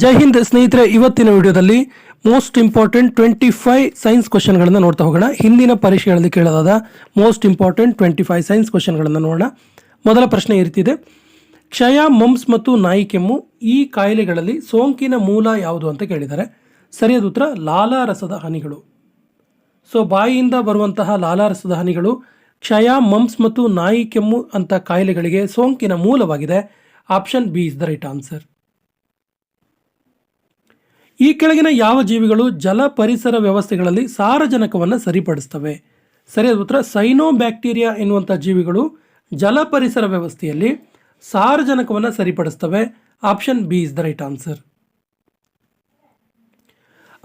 ಜೈ ಹಿಂದ್ ಸ್ನೇಹಿತರೆ, ಇವತ್ತಿನ ವಿಡಿಯೋದಲ್ಲಿ most important twenty five science ಕ್ವಶನ್ಗಳನ್ನು ನೋಡ್ತಾ ಹೋಗೋಣ. ಹಿಂದಿನ ಪರೀಕ್ಷೆಗಳಲ್ಲಿ ಕೇಳೋದಾದ most important twenty five science ಕ್ವಶನ್ಗಳನ್ನು ನೋಡೋಣ. ಮೊದಲ ಪ್ರಶ್ನೆ ಇರ್ತಿದೆ ರೀತಿ ಕ್ಷಯ ಮಮ್ಸ್ ಮತ್ತು ನಾಯಿ ಕೆಮ್ಮು ಈ ಕಾಯಿಲೆಗಳಲ್ಲಿ ಸೋಂಕಿನ ಮೂಲ ಯಾವುದು ಅಂತ ಕೇಳಿದ್ದಾರೆ. ಸರಿಯಾದ ಉತ್ತರ ಲಾಲಾರಸದ ಹನಿಗಳು. ಸೊ ಬಾಯಿಯಿಂದ ಬರುವಂತಹ ಲಾಲಾರಸದ ಹನಿಗಳು ಕ್ಷಯ ಮಮ್ಸ್ ಮತ್ತು ನಾಯಿ ಕೆಮ್ಮು ಅಂತ ಕಾಯಿಲೆಗಳಿಗೆ ಸೋಂಕಿನ ಮೂಲವಾಗಿದೆ. Option B is the right answer ಈ ಕೆಳಗಿನ ಯಾವ ಜೀವಿಗಳು ಜಲ ಪರಿಸರ ವ್ಯವಸ್ಥೆಗಳಲ್ಲಿ ಸಾರಜನಕವನ್ನು ಸರಿಪಡಿಸ್ತವೆ? ಸರಿಯಾದ ಉತ್ತರ ಸೈನೋ ಬ್ಯಾಕ್ಟೀರಿಯಾ ಎನ್ನುವಂಥ ಜೀವಿಗಳು ಜಲ ಪರಿಸರ ವ್ಯವಸ್ಥೆಯಲ್ಲಿ ಸಾರಜನಕವನ್ನು ಸರಿಪಡಿಸ್ತವೆ. Option B is the right answer.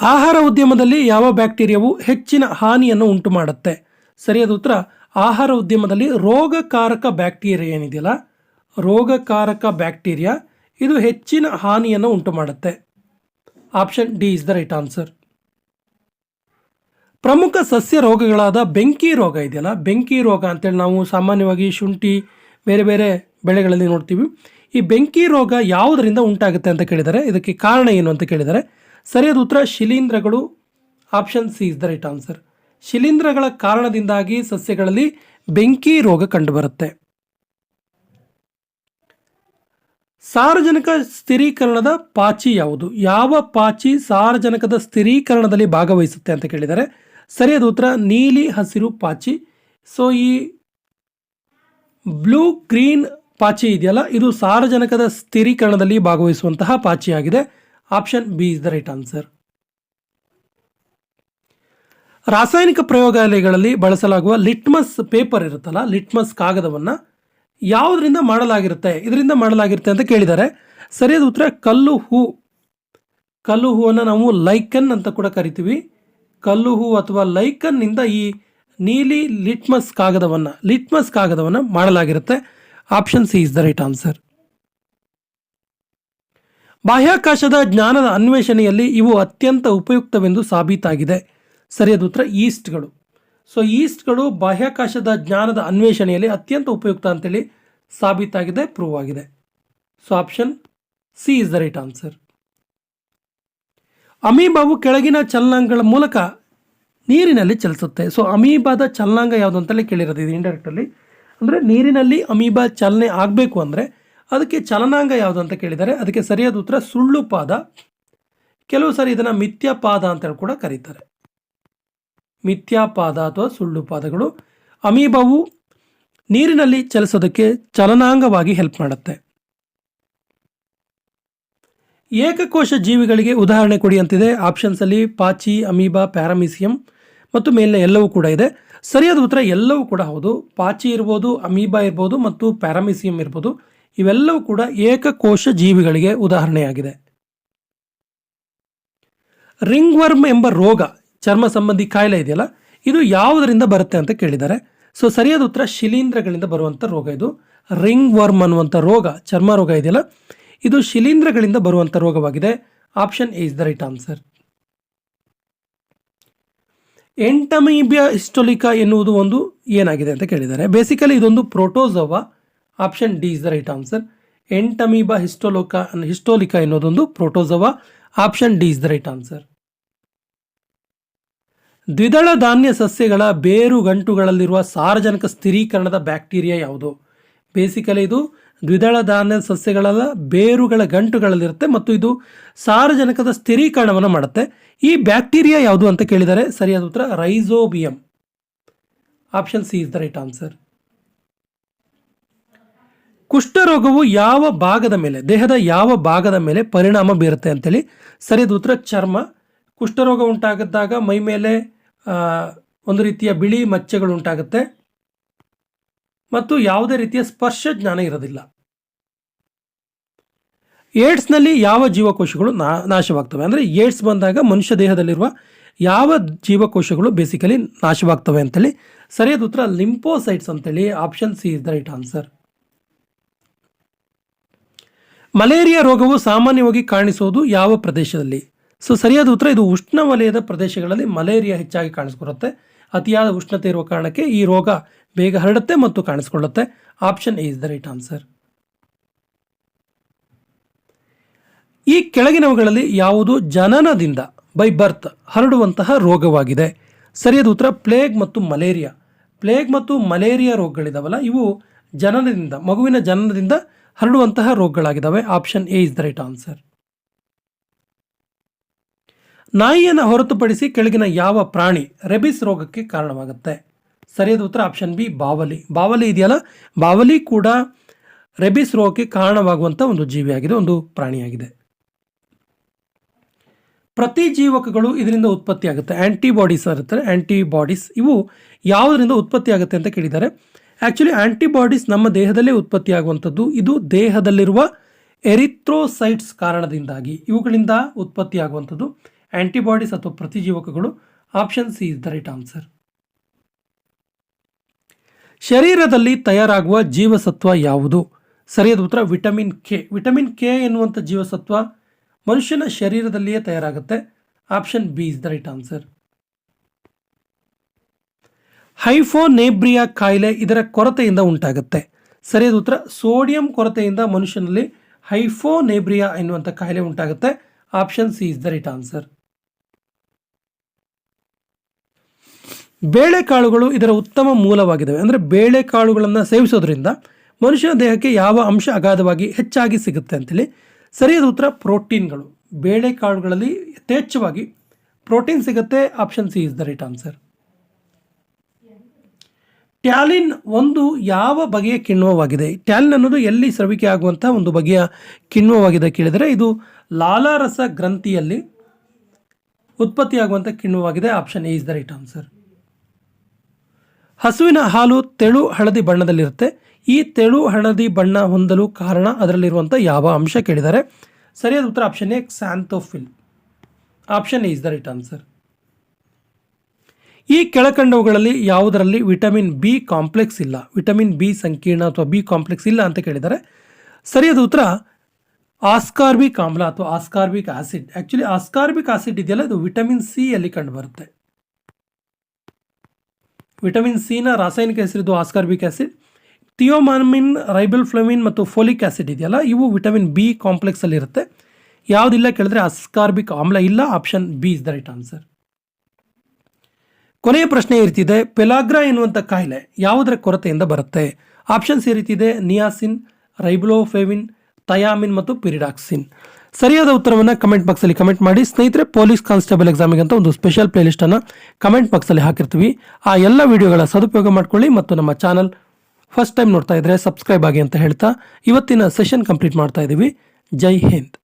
ಆಹಾರ ಉದ್ಯಮದಲ್ಲಿ ಯಾವ ಬ್ಯಾಕ್ಟೀರಿಯಾವು ಹೆಚ್ಚಿನ ಹಾನಿಯನ್ನು ಉಂಟು ಮಾಡುತ್ತೆ ಸರಿಯಾದ ಉತ್ತರ, ಆಹಾರ ಉದ್ಯಮದಲ್ಲಿ ರೋಗಕಾರಕ ಬ್ಯಾಕ್ಟೀರಿಯಾ ಏನಿದೆಯಲ್ಲ? ರೋಗಕಾರಕ ಬ್ಯಾಕ್ಟೀರಿಯಾ, ಇದು ಹೆಚ್ಚಿನ ಹಾನಿಯನ್ನು ಉಂಟು ಮಾಡುತ್ತೆ option D is the right answer. ಪ್ರಮುಖ ಸಸ್ಯ ರೋಗಗಳಾದ ಬೆಂಕಿ ರೋಗ ಇದೆಯಲ್ಲ, ಬೆಂಕಿ ರೋಗ ಅಂತೇಳಿ ನಾವು ಸಾಮಾನ್ಯವಾಗಿ ಶುಂಠಿ, ಬೇರೆ ಬೇರೆ ಬೆಳೆಗಳಲ್ಲಿ ನೋಡ್ತೀವಿ. ಈ ಬೆಂಕಿ ರೋಗ ಯಾವುದರಿಂದ ಉಂಟಾಗುತ್ತೆ ಅಂತ ಕೇಳಿದರೆ, ಇದಕ್ಕೆ ಕಾರಣ ಏನು ಅಂತ ಕೇಳಿದರೆ, ಸರಿಯಾದ ಉತ್ತರ ಶಿಲೀಂಧ್ರಗಳು, option C is the right answer. ಶಿಲೀಂಧ್ರಗಳ ಕಾರಣದಿಂದಾಗಿ ಸಸ್ಯಗಳಲ್ಲಿ ಬೆಂಕಿ ರೋಗ ಕಂಡುಬರುತ್ತೆ. ಸಾರಜನಕ ಸ್ಥಿರೀಕರಣದ ಪಾಚಿ ಯಾವುದು? ಯಾವ ಪಾಚಿ ಸಾರಜನಕದ ಸ್ಥಿರೀಕರಣದಲ್ಲಿ ಭಾಗವಹಿಸುತ್ತೆ ಅಂತ ಕೇಳಿದರೆ ಸರಿಯಾದ ಉತ್ತರ ನೀಲಿ ಹಸಿರು ಪಾಚಿ. ಸೊ ಈ ಬ್ಲೂ ಗ್ರೀನ್ ಪಾಚಿ ಇದೆಯಲ್ಲ, ಇದು ಸಾರಜನಕದ ಸ್ಥಿರೀಕರಣದಲ್ಲಿ ಭಾಗವಹಿಸುವಂತಹ ಪಾಚಿಯಾಗಿದೆ. Option B is the right answer ರಾಸಾಯನಿಕ ಪ್ರಯೋಗಾಲಯಗಳಲ್ಲಿ ಬಳಸಲಾಗುವ ಲಿಟ್ಮಸ್ ಪೇಪರ್ ಇರುತ್ತಲ್ಲ, ಲಿಟ್ಮಸ್ ಕಾಗದವನ್ನು ಯಾವುದರಿಂದ ಮಾಡಲಾಗಿರುತ್ತೆ, ಇದರಿಂದ ಮಾಡಲಾಗಿರುತ್ತೆ ಅಂತ ಕೇಳಿದ್ದಾರೆ. ಸರಿಯಾದ ಉತ್ತರ ಕಲ್ಲು ಹೂ. ಕಲ್ಲು ಹೂವನ್ನು ನಾವು ಲೈಕನ್ ಅಂತ ಕೂಡ ಕರಿತೀವಿ. ಕಲ್ಲು ಹೂ ಅಥವಾ ಲೈಕನ್ನಿಂದ ಈ ನೀಲಿ ಲಿಟ್ಮಸ್ ಕಾಗದವನ್ನು ಲಿಟ್ಮಸ್ ಕಾಗದವನ್ನು ಮಾಡಲಾಗಿರುತ್ತೆ. Option C is the right answer. ಬಾಹ್ಯಾಕಾಶದ ಜ್ಞಾನದ ಅನ್ವೇಷಣೆಯಲ್ಲಿ ಇವು ಅತ್ಯಂತ ಉಪಯುಕ್ತವೆಂದು ಸಾಬೀತಾಗಿದೆ. ಸರಿಯಾದ ಉತ್ತರ ಈಸ್ಟ್ಗಳು ಸೊ ಈಸ್ಟ್ಗಳು ಬಾಹ್ಯಾಕಾಶದ ಜ್ಞಾನದ ಅನ್ವೇಷಣೆಯಲ್ಲಿ ಅತ್ಯಂತ ಉಪಯುಕ್ತ ಅಂತೇಳಿ ಸಾಬೀತಾಗಿದೆ ಪ್ರೂವ್ ಆಗಿದೆ. So option C is the right answer ಅಮೀಬಾವು ಕೆಳಗಿನ ಚಲನಾಂಗಗಳ ಮೂಲಕ ನೀರಿನಲ್ಲಿ ಚಲಿಸುತ್ತೆ. ಸೊ ಅಮೀಬಾದ ಚಲನಾಂಗ ಯಾವುದು ಅಂತಲೇ ಕೇಳಿರೋದು ಇದು ಇಂಡೈರೆಕ್ಟಲ್ಲಿ ಅಂದರೆ ನೀರಿನಲ್ಲಿ ಅಮೀಬಾ ಚಲನೆ ಆಗಬೇಕು ಅಂದರೆ ಅದಕ್ಕೆ ಚಲನಾಂಗ ಯಾವುದು ಅಂತ ಕೇಳಿದರೆ ಅದಕ್ಕೆ ಸರಿಯಾದ ಉತ್ತರ ಸುಳ್ಳು ಪಾದ ಕೆಲವು ಸಾರಿ ಇದನ್ನು ಮಿಥ್ಯಾಪಾದ ಅಂತೇಳಿ ಕೂಡ ಕರೀತಾರೆ. ಮಿಥ್ಯಾಪಾದ ಅಥವಾ ಸುಳ್ಳು ಪಾದಗಳು. ಅಮೀಬಾವು ನೀರಿನಲ್ಲಿ ಚಲಿಸೋದಕ್ಕೆ ಚಲನಾಂಗವಾಗಿ ಹೆಲ್ಪ್ ಮಾಡುತ್ತೆ. ಏಕಕೋಶ ಜೀವಿಗಳಿಗೆ ಉದಾಹರಣೆ ಕೊಡಿ ಅಂತಿದೆ. ಆಪ್ಷನ್ಸಲ್ಲಿ ಪಾಚಿ, ಅಮೀಬಾ, ಪ್ಯಾರಾಮಿಸಿಯಂ ಮತ್ತು ಮೇಲಿನ ಎಲ್ಲವೂ ಕೂಡ ಇದೆ. ಸರಿಯಾದ ಉತ್ತರ ಎಲ್ಲವೂ ಕೂಡ ಹೌದು. ಪಾಚಿ ಇರ್ಬೋದು, ಅಮೀಬಾ ಇರ್ಬೋದು ಮತ್ತು ಪ್ಯಾರಾಮಿಸಿಯಂ ಇರ್ಬೋದು. ಇವೆಲ್ಲವೂ ಕೂಡ ಏಕಕೋಶ ಜೀವಿಗಳಿಗೆ ಉದಾಹರಣೆಯಾಗಿದೆ. ರಿಂಗ್ವರ್ಮ್ ಎಂಬ ರೋಗ ಚರ್ಮ ಸಂಬಂಧಿ ಕಾಯಿಲೆ ಇದೆಯಲ್ಲ, ಇದು ಯಾವುದರಿಂದ ಬರುತ್ತೆ ಅಂತ ಕೇಳಿದ್ದಾರೆ. ಸೊ ಸರಿಯಾದ ಉತ್ತರ ಶಿಲೀಂಧ್ರಗಳಿಂದ ಬರುವಂಥ ರೋಗ ಇದು. ರಿಂಗ್ ವರ್ಮ್ ಅನ್ನುವಂಥ ರೋಗ, ಚರ್ಮ ರೋಗ ಇದೆಯಲ್ಲ, ಇದು ಶಿಲೀಂಧ್ರಗಳಿಂದ ಬರುವಂಥ ರೋಗವಾಗಿದೆ. Option A is the right answer entamoeba histolytica ಎನ್ನುವುದು ಒಂದು ಏನಾಗಿದೆ ಅಂತ ಕೇಳಿದ್ದಾರೆ. ಬೇಸಿಕಲಿ ಇದೊಂದು protozoa option D is the right answer entamoeba histolytica, histolytica ಎನ್ನುವುದೊಂದು protozoa option D is the right answer ದ್ವಿದಳ ಧಾನ್ಯ ಸಸ್ಯಗಳ ಬೇರು ಗಂಟುಗಳಲ್ಲಿರುವ ಸಾರಜನಕ ಸ್ಥಿರೀಕರಣದ ಬ್ಯಾಕ್ಟೀರಿಯಾ ಯಾವುದು? ಬೇಸಿಕಲಿ ಇದು ದ್ವಿದಳ ಧಾನ್ಯ ಸಸ್ಯಗಳ ಬೇರುಗಳ ಗಂಟುಗಳಲ್ಲಿರುತ್ತೆ ಮತ್ತು ಇದು ಸಾರಜನಕದ ಸ್ಥಿರೀಕರಣವನ್ನು ಮಾಡುತ್ತೆ. ಈ ಬ್ಯಾಕ್ಟೀರಿಯಾ ಯಾವುದು ಅಂತ ಕೇಳಿದರೆ ಸರಿಯಾದ ಉತ್ತರ rhizobium. Option C is the right answer. ಕುಷ್ಠರೋಗವು ಯಾವ ಭಾಗದ ಮೇಲೆ, ದೇಹದ ಯಾವ ಭಾಗದ ಮೇಲೆ ಪರಿಣಾಮ ಬೀರುತ್ತೆ ಅಂತೇಳಿ ಸರಿಯಾದ ಉತ್ತರ ಚರ್ಮ. ಕುಷ್ಠರೋಗ ಉಂಟಾಗದಾಗ ಮೈ ಮೇಲೆ ಒಂದು ರೀತಿಯ ಬಿಳಿ ಮಚ್ಚೆಗಳು ಉಂಟಾಗುತ್ತೆ ಮತ್ತು ಯಾವುದೇ ರೀತಿಯ ಸ್ಪರ್ಶ ಜ್ಞಾನ ಇರೋದಿಲ್ಲ. ಏಡ್ಸ್ನಲ್ಲಿ ಯಾವ ಜೀವಕೋಶಗಳು ನಾ, ನಾಶವಾಗ್ತವೆ? ಅಂದರೆ ಏಡ್ಸ್ ಬಂದಾಗ ಮನುಷ್ಯ ದೇಹದಲ್ಲಿರುವ ಯಾವ ಜೀವಕೋಶಗಳು ಬೇಸಿಕಲಿ ನಾಶವಾಗ್ತವೆ ಅಂತೇಳಿ ಸರಿಯಾದ ಉತ್ತರ ಲಿಂಪೋಸೈಟ್ಸ್ ಅಂತೇಳಿ option C is the right answer. Malaria ರೋಗವು ಸಾಮಾನ್ಯವಾಗಿ ಕಾಣಿಸುವುದು ಯಾವ ಪ್ರದೇಶದಲ್ಲಿ? ಸೊ ಸರಿಯಾದ ಉತ್ತರ, ಇದು ಉಷ್ಣವಲಯದ ಪ್ರದೇಶಗಳಲ್ಲಿ ಮಲೇರಿಯಾ ಹೆಚ್ಚಾಗಿ ಕಾಣಿಸ್ಕೊಡುತ್ತೆ. ಅತಿಯಾದ ಉಷ್ಣತೆ ಇರುವ ಕಾರಣಕ್ಕೆ ಈ ರೋಗ ಬೇಗ ಹರಡುತ್ತೆ ಮತ್ತು ಕಾಣಿಸ್ಕೊಳ್ಳುತ್ತೆ. Option A is the right answer ಈ ಕೆಳಗಿನವುಗಳಲ್ಲಿ ಯಾವುದು ಜನನದಿಂದ ಬೈ ಬರ್ತ್ ಹರಡುವಂತಹ ರೋಗವಾಗಿದೆ? ಸರಿಯಾದ ಉತ್ತರ ಪ್ಲೇಗ್ ಮತ್ತು ಮಲೇರಿಯಾ. ಪ್ಲೇಗ್ ಮತ್ತು ಮಲೇರಿಯಾ ರೋಗಗಳಿದಾವಲ್ಲ, ಇವು ಜನನದಿಂದ, ಮಗುವಿನ ಜನನದಿಂದ ಹರಡುವಂತಹ ರೋಗಗಳಾಗಿದ್ದಾವೆ option A is the right answer ನಾಯಿಯನ್ನು ಹೊರತುಪಡಿಸಿ ಕೆಳಗಿನ ಯಾವ ಪ್ರಾಣಿ ರೆಬಿಸ್ ರೋಗಕ್ಕೆ ಕಾರಣವಾಗುತ್ತೆ? ಸರಿಯಾದ ಉತ್ತರ ಆಪ್ಷನ್ ಬಿ, ಬಾವಲಿ. ಬಾವಲಿ ಇದೆಯಲ್ಲ? ಬಾವಲಿ ಕೂಡ ರೆಬಿಸ್ ರೋಗಕ್ಕೆ ಕಾರಣವಾಗುವಂಥ ಒಂದು ಜೀವಿಯಾಗಿದೆ, ಒಂದು ಪ್ರಾಣಿಯಾಗಿದೆ. ಪ್ರತಿ ಜೀವಕಗಳು ಇದರಿಂದ ಉತ್ಪತ್ತಿಯಾಗುತ್ತೆ. ಆ್ಯಂಟಿಬಾಡೀಸ್ ಇರುತ್ತೆ ಆ್ಯಂಟಿಬಾಡೀಸ್ ಇವು ಯಾವುದರಿಂದ ಉತ್ಪತ್ತಿಯಾಗುತ್ತೆ ಅಂತ ಕೇಳಿದ್ದಾರೆ. ಆ್ಯಕ್ಚುಲಿ ಆ್ಯಂಟಿಬಾಡೀಸ್ ನಮ್ಮ ದೇಹದಲ್ಲೇ ಉತ್ಪತ್ತಿಯಾಗುವಂಥದ್ದು, ಇದು ದೇಹದಲ್ಲಿರುವ ಎರಿಥ್ರೋಸೈಟ್ಸ್ ಕಾರಣದಿಂದಾಗಿ, ಇವುಗಳಿಂದ ಉತ್ಪತ್ತಿಯಾಗುವಂಥದ್ದು. ಆ್ಯಂಟಿಬಾಡೀಸ್ ಅಥವಾ ಪ್ರತಿಜೀವಕಗಳು option C is the right answer ಶರೀರದಲ್ಲಿ ತಯಾರಾಗುವ ಜೀವಸತ್ವ ಯಾವುದು? ಸರಿಯಾದ ಉತ್ತರ ವಿಟಮಿನ್ ಕೆ ವಿಟಮಿನ್ ಕೆ ಎನ್ನುವಂಥ ಜೀವಸತ್ವ ಮನುಷ್ಯನ ಶರೀರದಲ್ಲಿಯೇ ತಯಾರಾಗುತ್ತೆ. Option B is the right answer ಹೈಫೋನೇಬ್ರಿಯಾ ಕಾಯಿಲೆ ಇದರ ಕೊರತೆಯಿಂದ ಉಂಟಾಗುತ್ತೆ. ಸರಿಯಾದ ಉತ್ತರ, ಸೋಡಿಯಂ ಕೊರತೆಯಿಂದ ಮನುಷ್ಯನಲ್ಲಿ ಹೈಫೋನೇಬ್ರಿಯಾ ಎನ್ನುವಂಥ ಕಾಯಿಲೆ ಉಂಟಾಗುತ್ತೆ. Option C is the right answer ಬೇಳೆಕಾಳುಗಳು ಇದರ ಉತ್ತಮ ಮೂಲವಾಗಿದ್ದಾವೆ. ಅಂದರೆ ಬೇಳೆಕಾಳುಗಳನ್ನು ಸೇವಿಸೋದ್ರಿಂದ ಮನುಷ್ಯನ ದೇಹಕ್ಕೆ ಯಾವ ಅಂಶ ಅಗಾಧವಾಗಿ ಹೆಚ್ಚಾಗಿ ಸಿಗುತ್ತೆ ಅಂತೇಳಿ ಸರಿಯಾದ ಉತ್ತರ ಪ್ರೋಟೀನ್ಗಳು. ಬೇಳೆಕಾಳುಗಳಲ್ಲಿ ಯಥೇಚ್ಛವಾಗಿ ಪ್ರೋಟೀನ್ ಸಿಗುತ್ತೆ. Option C is the right answer. Ptyalin ಒಂದು ಯಾವ ಬಗೆಯ ಕಿಣ್ವವಾಗಿದೆ? ಟ್ಯಾಲಿನ್ ಅನ್ನೋದು ಎಲ್ಲಿ ಸ್ರವಿಕೆ ಆಗುವಂಥ ಒಂದು ಬಗೆಯ ಕಿಣ್ವವಾಗಿದೆ ಕೇಳಿದರೆ ಇದು ಲಾಲಾರಸ ಗ್ರಂಥಿಯಲ್ಲಿ ಉತ್ಪತ್ತಿಯಾಗುವಂಥ ಕಿಣ್ವವಾಗಿದೆ. Option A is the right answer. ಹಸುವಿನ ಹಾಲು ತೆಳು ಹಳದಿ ಬಣ್ಣದಲ್ಲಿರುತ್ತೆ. ಈ ತೆಳು ಹಳದಿ ಬಣ್ಣ ಹೊಂದಲು ಕಾರಣ ಅದರಲ್ಲಿರುವಂಥ ಯಾವ ಅಂಶ ಕೇಳಿದ್ದಾರೆ ಸರಿಯಾದ ಉತ್ತರ option A xanthophyll option A is the right answer ಈ ಕೆಳಕಂಡವುಗಳಲ್ಲಿ ಯಾವುದರಲ್ಲಿ ವಿಟಮಿನ್ ಬಿ ಕಾಂಪ್ಲೆಕ್ಸ್ ಇಲ್ಲ? ವಿಟಮಿನ್ ಬಿ ಸಂಕೀರ್ಣ ಅಥವಾ ಬಿ ಕಾಂಪ್ಲೆಕ್ಸ್ ಇಲ್ಲ ಅಂತ ಕೇಳಿದ್ದಾರೆ ಸರಿಯಾದ ಉತ್ತರ ಆಸ್ಕಾರ್ಬಿಕ್ ಆಮ್ಲ ಅಥವಾ ascorbic acid actually ascorbic acid ಇದೆಯಲ್ಲ, ಅದು ವಿಟಮಿನ್ ಸಿ ಅಲ್ಲಿ ಕಂಡುಬರುತ್ತೆ. ವಿಟಮಿನ್ ಸಿನ ರಾಸಾಯನಿಕ ಹೆಸರಿದ್ದು ಆಸ್ಕಾರ್ಬಿಕ್ ಆಸಿಡ್ ಥಿಯೋಮಾಮಿನ್ ರೈಬಲ್ ಫ್ಲಮಿನ್ ಮತ್ತು ಫೋಲಿಕ್ ಆಸಿಡ್ ಇದೆಯಲ್ಲ, ಇವು ವಿಟಮಿನ್ ಬಿ ಕಾಂಪ್ಲೆಕ್ಸಲ್ಲಿ ಇರುತ್ತೆ. ಯಾವುದಿಲ್ಲ ಕೇಳಿದ್ರೆ ಅಸ್ಕಾರ್ಬಿಕ್ ಆಮ್ಲ ಇಲ್ಲ option B is the right answer ಕೊನೆಯ ಪ್ರಶ್ನೆ ಇರ್ತಿದೆ ರೀತಿ ಪೆಲಾಗ್ರಾ ಎನ್ನುವಂಥ ಕಾಯಿಲೆ ಯಾವುದರ ಕೊರತೆಯಿಂದ ಬರುತ್ತೆ? ಆಪ್ಷನ್ಸ್ ಈ ರೀತಿ ಇದೆ. ನಿಯಾಸಿನ್, ರೈಬ್ಲೋಫೆವಿನ್, ಥಯಾಮಿನ್ ಮತ್ತು ಪಿರಿಡಾಕ್ಸಿನ್. ಸರಿಯಾದ ಉತ್ತರವನ್ನು ಕಮೆಂಟ್ ಬಾಕ್ಸಲ್ಲಿ ಕಮೆಂಟ್ ಮಾಡಿ. ಸ್ನೇಹಿತರೆ, ಪೊಲೀಸ್ ಕಾನ್ಸ್ಟೇಬಲ್ ಎಕ್ಸಾಮಿಗೆ ಅಂತ ಒಂದು ಸ್ಪೆಷಲ್ ಪ್ಲೇಲಿಸ್ಟನ್ನು ಕಮೆಂಟ್ ಬಾಕ್ಸಲ್ಲಿ ಹಾಕಿರ್ತೀವಿ. ಆ ಎಲ್ಲ ವಿಡಿಯೋಗಳ ಸದುಪಯೋಗ ಮಾಡ್ಕೊಳ್ಳಿ ಮತ್ತು ನಮ್ಮ ಚಾನಲ್ ಫಸ್ಟ್ ಟೈಮ್ ನೋಡ್ತಾ ಇದ್ರೆ ಸಬ್ಸ್ಕ್ರೈಬ್ ಆಗಿ ಅಂತ ಹೇಳ್ತಾ ಇವತ್ತಿನ ಸೆಷನ್ ಕಂಪ್ಲೀಟ್ ಮಾಡ್ತಾ ಇದ್ದೀವಿ ಜೈ ಹಿಂದ್.